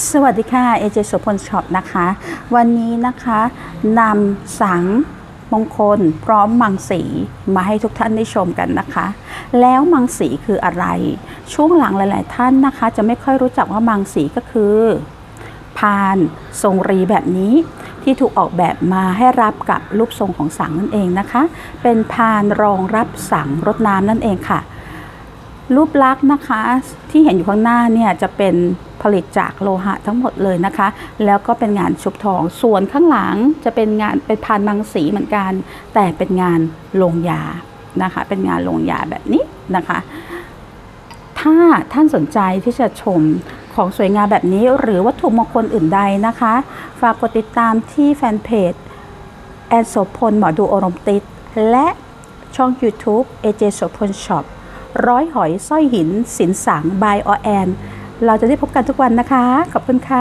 สวัสดีค่ะ AJ โสพลช็อปนะคะ วันนี้นะคะนำสังมงคลพร้อมมังสีมาให้ทุกท่านได้ชมกันนะคะ แล้วมังสีคืออะไร ช่วงหลังหลาย ๆ ท่านนะคะ จะไม่ค่อยรู้จักว่ามังสีก็คือพานทรงรีแบบนี้ที่ถูกออกแบบมาให้รับกับรูปทรงของสังนั่นเองนะคะ เป็นพานรองรับสังรดน้ำนั่นเองค่ะ รูปลักษณ์นะคะที่เห็นอยู่ข้างหน้าเนี่ยจะเป็น ผลิตจากโลหะทั้งหมดเลยนะคะ แล้วก็เป็นงานชุบทอง ส่วนข้างหลังจะเป็นงานเป็นพานมังสีเหมือนกัน แต่เป็นงานลงยานะคะ เป็นงานลงยาแบบนี้นะคะ ถ้าท่านสนใจที่จะชมของสวยงามแบบนี้หรือวัตถุมงคลอื่นใดนะคะ ฝากกดติดตามที่แฟนเพจแอนโสพลหมอดูอารมณ์ติดและช่อง YouTube AJ โสพลช็อปร้อยหอยสร้อยหินสินสังบายออแอน เราจะได้พบกันทุกวันนะคะ ขอบคุณค่ะ